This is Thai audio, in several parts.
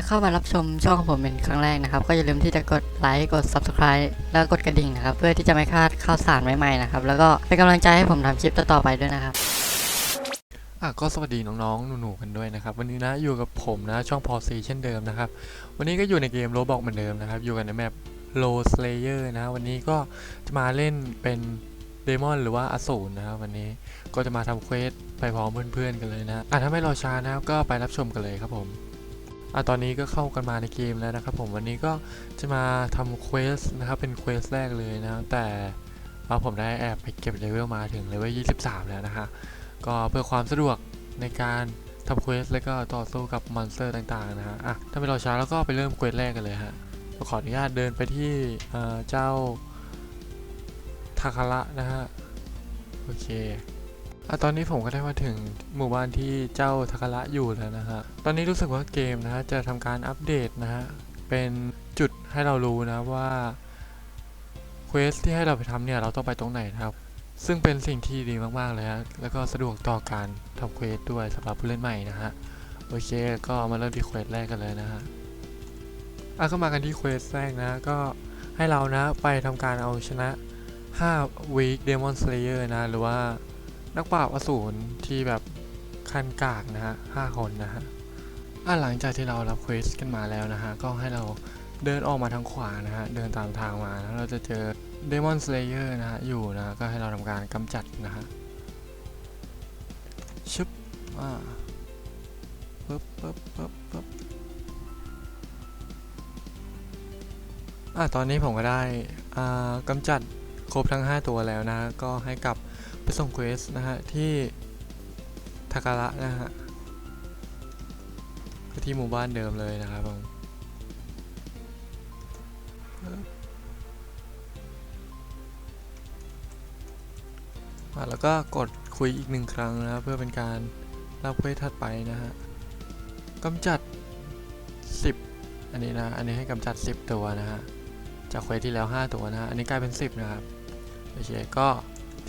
ถ้าเข้ามารับชมช่องของผมเป็นครั้งแรกนะครับ ก็อย่าลืมที่จะกดไลค์กด Subscribe แล้วกดกระดิ่งนะครับ เพื่อที่จะไม่พลาดข่าวสารใหม่ๆนะครับ แล้วก็เป็นกำลังใจให้ผมทำคลิปต่อๆไปด้วยนะครับอะก็สวัสดีน้องๆ หนูๆ กันด้วยนะครับ วันนี้นะอยู่กับผมนะช่องพอซีเช่นเดิมนะครับ วันนี้ก็อยู่ในเกมโรบอกเหมือนเดิมนะครับ อยู่กันในแมปโลสเลเยอร์นะวันนี้ก็จะมาเล่นเป็นเดมอนหรือว่าอสูรนะครับวันนี้ก็จะมาทำเควสไปพร้อมเพื่อนๆกันเลยนะอะถ้าไม่รอช้านะครับก็ไปรับชมกันเลยครับผม อะตอนนี้ก็เข้ากันมาในเกมแล้วนะครับผมวันนี้ก็จะมาทำเควสนะครับเป็นเควสแรกเลยนะแต่ว่าผมได้แอบไปเก็บเลเวลมาถึงเลเวล 23 แล้วนะคะก็เพื่อความสะดวกในการทำเควสแล้วก็ต่อสู้กับมอนสเตอร์ต่างๆนะฮะอะถ้าไม่รอช้าแล้วก็ไปเริ่มเควสแรกกันเลยฮะขออนุญาตเดินไปที่เอ่อเจ้าทาคาระนะฮะโอเค อะตอนนี้ผมก็ได้มาถึงหมู่บ้านที่เจ้าทาคาระอยู่แล้วนะฮะ ตอนนี้รู้สึกว่าเกมนะฮะจะทำการอัปเดตนะฮะ เป็นจุดให้เรารู้นะว่าเควสที่ให้เราไปทำเนี่ยเราต้องไปตรงไหนครับ ซึ่งเป็นสิ่งที่ดีมากๆเลยฮะ แล้วก็สะดวกต่อการทำเควสด้วยสำหรับผู้เล่นใหม่นะฮะ โอเคก็มาเริ่มที่เควสแรกกันเลยนะฮะอะก็มากันที่เควสแรกนะ ก็ให้เรานะไปทำการเอาชนะ5 Weak Demon Slayer นะ หรือว่า นักปราบอสูรที่แบบคันกากนะฮะ5คนนะฮะอะหลังจากที่เรารับเควสกันมาแล้วนะฮะ ก็ให้เราเดินออกมาทางขวานะฮะ เดินตามทางมาแล้วเราจะเจอ Demon Slayer นะฮะ อยู่นะ ก็ให้เราทำการกำจัดนะฮะชึบอ่าปึ๊บปึ๊บปึ๊บปึ๊บอะตอนนี้ผมก็ได้อ่ากำจัดครบทั้ง 5 ตัวแล้วนะ ก็ให้กลับ ส่งเควสนะฮะ ที่ทาการะนะฮะก็ที่หมู่บ้านเดิมเลยนะครับผมแล้วก็กดคุยอีกหนึ่งครั้งนะครับเพื่อเป็นการรับเควสถัดไปนะฮะกำจัด 10 อันนี้นะ อันนี้ให้กำจัด 10 ตัวนะฮะ จากเควสที่แล้ว 5 ตัวนะฮะ อันนี้กลายเป็น 10 นะครับโอเคก็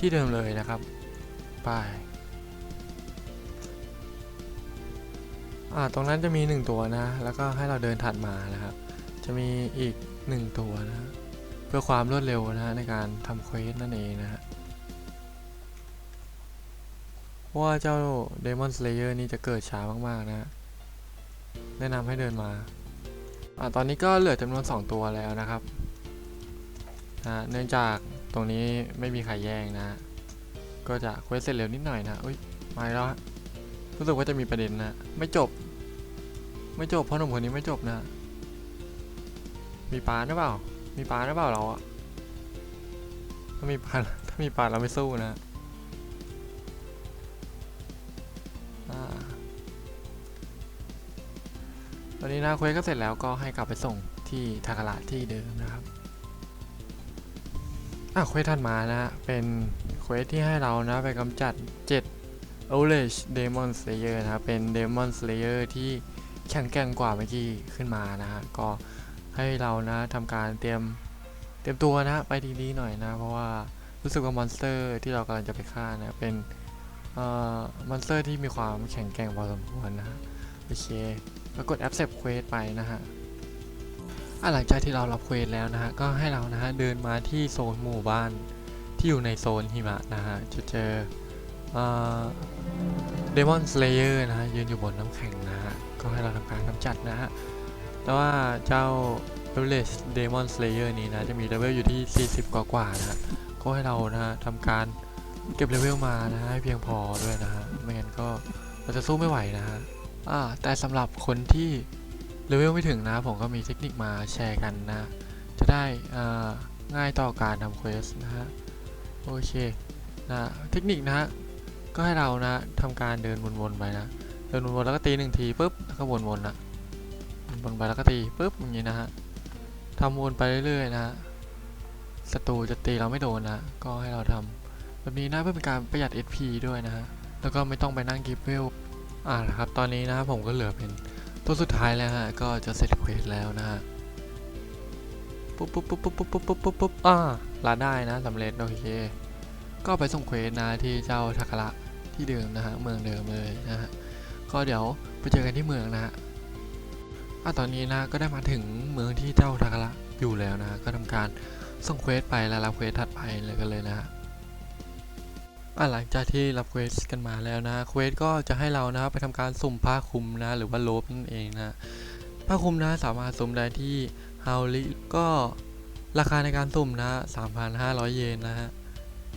ที่เดิมเลยนะครับไปอ่าตรงนั้นจะมี 1 ตัวนะ แล้วก็ให้เราเดินถัดมานะครับ จะมีอีก 1 ตัวนะ เพื่อความรวดเร็วนะฮะในการทำเควสนั่นเองนะฮะเพราะว่าเจ้า Demon Slayer นี่จะเกิดช้ามาก ๆนะฮะแนะนำให้เดินมา อ่าตอนนี้ก็เหลือจำนวน 2 ตัวแล้วนะครับ เนื่องจาก ตรงนี้ไม่มีใครแย่งนะ ก็จะเควสเสร็จเร็วนิดหน่อยนะอุ้ยมาแล้วรู้สึกว่าจะมีประเด็นนะ ไม่จบ ไม่จบเพราะหนุ่มคนนี้ไม่จบนะ มีปลาหรือเปล่า มีปลาหรือเปล่าเราอะถ้ามีปลาถ้ามีปลาเราไม่สู้นะตอนนี้นะเควสก็เสร็จแล้วก็ให้กลับไปส่งที่ทาคาระที่เดิมนะครับ อะเควสถัดมานะฮะเป็นเควสที่ให้เรานะ ไปกำจัด 7 o l a g e Demon Slayer นะครับเป็น Demon Slayer ที่แข็งแกร่งกว่าเมื่อกี้ขึ้นมานะฮะ ก็ให้เรานะทำการเตรียมเตรียมตัวนะ ไปดีๆหน่อยนะ เพราะว่ารู้สึกว่ามอนสเตอร์ที่เรากำลังจะไปฆ่านะ เป็นเอ่อมอนสเตอร์ที่มีความแข็งแกร่งพอสมควรนะฮะ โอเคแล้วกด accept quest ไปนะฮะ หลังจากที่เรารับเควสแล้วนะฮะก็ให้เรานะฮะเดินมาที่โซนหมู่บ้านที่อยู่ในโซนหิมะนะฮะจะเจอเอ่อ Demon Slayer นะฮะยืนอยู่บนน้ำแข็งนะฮะก็ให้เราทำการกำจัดนะฮะแต่ว่าเจ้า Village Demon Slayer นี้นะจะมีเลเวลอยู่ที่ 40 กว่าๆนะฮะก็ให้เรานะฮะทำการเก็บเลเวลมานะฮะให้เพียงพอด้วยนะฮะไม่งั้นก็เราจะสู้ไม่ไหวนะฮะแต่สำหรับคนที่ เลเวลไม่ถึงนะผมก็มีเทคนิคมาแชร์กันนะ จะได้ง่ายต่อการทำเควสนะฮะ โอเคนะเทคนิคนะ ก็ให้เรานะทำการเดินวนๆไปนะ เดินวนๆแล้วก็ตีหนึ่งทีปุ๊บแล้วก็วนๆนะวนไปแล้วก็ตีปุ๊บอย่างนี้นะฮะทำวนไปเรื่อยๆนะฮะศัตรูจะตีเราไม่โดนนะ ก็ให้เราทำแบบนี้นะเพื่อเป็นการประหยัด SP ด้วยนะฮะ แล้วก็ไม่ต้องไปนั่งกิฟเวลอ่านะครับ ตอนนี้นะผมก็เหลือเป็น ตัวสุดท้ายแล้วฮะ ก็จะเสร็จเควสแล้วนะฮะ ปุ๊บปุ๊บปุ๊บปุ๊บปุ๊บปุ๊บปุ๊บปุ๊บปุ๊บอ่าลาได้นะสำเร็จโอเค ก็ไปส่งเควสนะที่เจ้าทาคาระที่เดิมนะฮะ เมืองเดิมเลยนะฮะ ก็เดี๋ยวไปเจอกันที่เมืองนะฮะอะตอนนี้นะก็ได้มาถึงเมืองที่เจ้าทาการะอยู่แล้วนะก็ทำการส่งเควสไปแล้วรับเควสถัดไปเลยกันเลยนะฮะ หลังจากที่รับเควสกันมาแล้วนะเควสก็จะให้เรานะไปทำการสุ่มผ้าคลุมนะ หรือว่าโลบนั่นเองนะผ้าคลุมนะสามารถสุ่มได้ที่ฮาวลิก็ราคาในการสุ่มนะ 3,500 เยนนะฮะ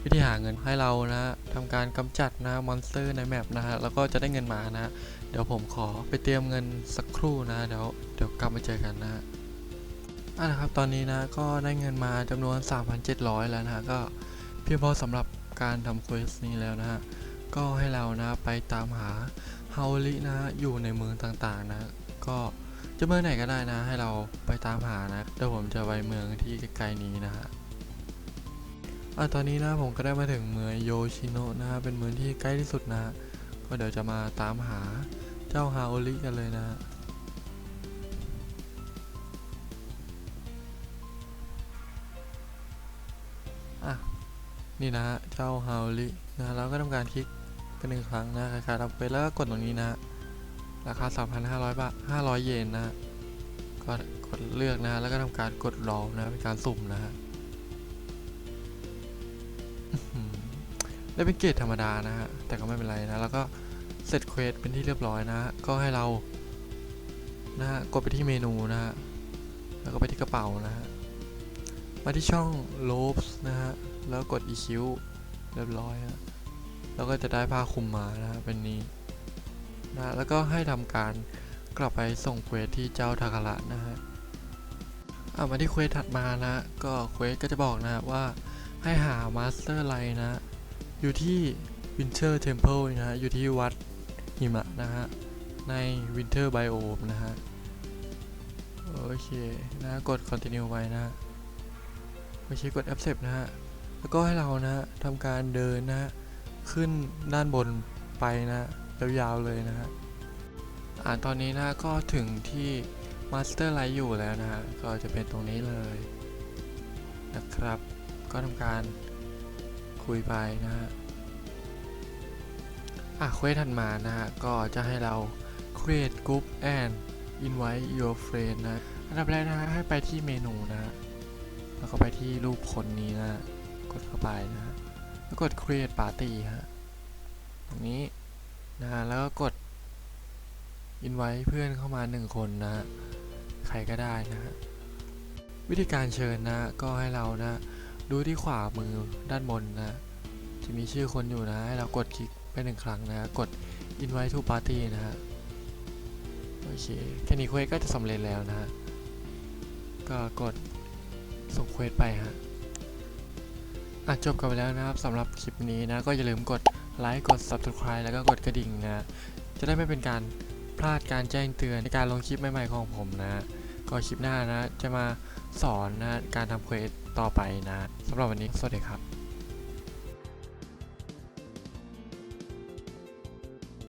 วิธีหาเงินให้เรานะทำการกำจัดนะมอนสเตอร์ในแมปนะฮะแล้วก็จะได้เงินมานะ เดี๋ยวผมขอไปเตรียมเงินสักครู่นะเดี๋ยวเดี๋ยวกลับมาเจอกันนะอะนะครับตอนนี้นะก็ได้เงินมาจำนวน 3,700 แล้วนะฮะก็เพียงพอสำหรับ การทำเควสนี้แล้วนะฮะ ก็ให้เรานะไปตามหาเฮาลินะอยู่ในเมืองต่างๆนะ ก็จะเมืองไหนก็ได้นะ ให้เราไปตามหานะเดี๋ยวผมจะไปเมืองที่ใกล้ๆนี้นะฮะอะตอนนี้นะผมก็ได้มาถึงเมืองโยชิโนะนะฮะเป็นเมืองที่ใกล้ที่สุดนะฮะก็เดี๋ยวจะมาตามหาเจ้าฮาโอริกันเลยนะอ่ นี่นะฮะเจ้าฮาโอรินะแล้วก็ทำการคลิกเป็นหนึ่งครั้งนะคล้ายๆรับไปแล้วก็กดตรงนี้นะ ราคา 3,500 บาท 500 เยนนะก็กดเลือกนะแล้วก็ทำการกดรอนะเป็นการสุ่มนะฮะได้เป็นเกรดธรรมดานะฮะแต่ก็ไม่เป็นไรนะ แล้วก็เสร็จเควสเป็นที่เรียบร้อยนะก็ให้เรานะฮะกดไปที่เมนูนะฮะแล้วก็ไปที่กระเป๋านะฮะมาที่ช่อง lobes แล้วกด EQ เรียบร้อยฮะแล้วก็จะได้ผ้าคลุมมานะเป็นนี้นะแล้วก็ให้ทำการกลับไปส่งเควสที่เจ้าทาคาระนะฮะอะมาที่เควสถัดมานะก็เควสก็จะบอกนะว่าให้หามาสเตอร์ไลนะ อยู่ที่ Winter Temple นะฮะอยู่ที่วัดหิมะนะฮะใน Winter Biome นะฮะโอเคนะกด continue ไปนะฮะโอเคกด accept นะฮะ แล้วก็ให้เรานะทำการเดินนะขึ้นด้านบนไปนะยาวๆเลยนะฮะอ่าตอนนี้นะก็ถึงที่ Master Light อยู่แล้วนะฮะก็จะเป็นตรงนี้เลยนะครับ ก็ทำการคุยไปนะฮะอะเควสถัดมานะฮะก็จะให้เรา create group and invite your friend นะอันดับแรกนะฮะให้ไปที่เมนูนะฮะแล้วก็ไปที่รูปคนนี้นะฮะ กดเข้าไปนะฮะแล้วกด create party ฮะตรงนี้นะแล้วก็กด invite เพื่อนเข้ามาหนึ่งคนนะฮะใครก็ได้นะฮะวิธีการเชิญนะก็ให้เรานะ ดูที่ขวามือด้านบนนะ จะมีชื่อคนอยู่นะให้เรากดคลิกไปหนึ่งครั้งนะ กด invite to party นะฮะโอเคแค่นี้เควสก็จะสำเร็จแล้วนะฮะก็กดส่งเควสไปฮะ อะจบกันไปแล้วนะครับสำหรับคลิปนี้นะ ก็อย่าลืมกดไลค์กด subscribe แล้วก็กดกระดิ่งนะ จะได้ไม่เป็นการพลาดการแจ้งเตือนในการลงคลิปใหม่ๆของผมนะก็คลิปหน้านะ จะมาสอนนะการทำเควสต่อไปนะสำหรับวันนี้สวัสดีครับ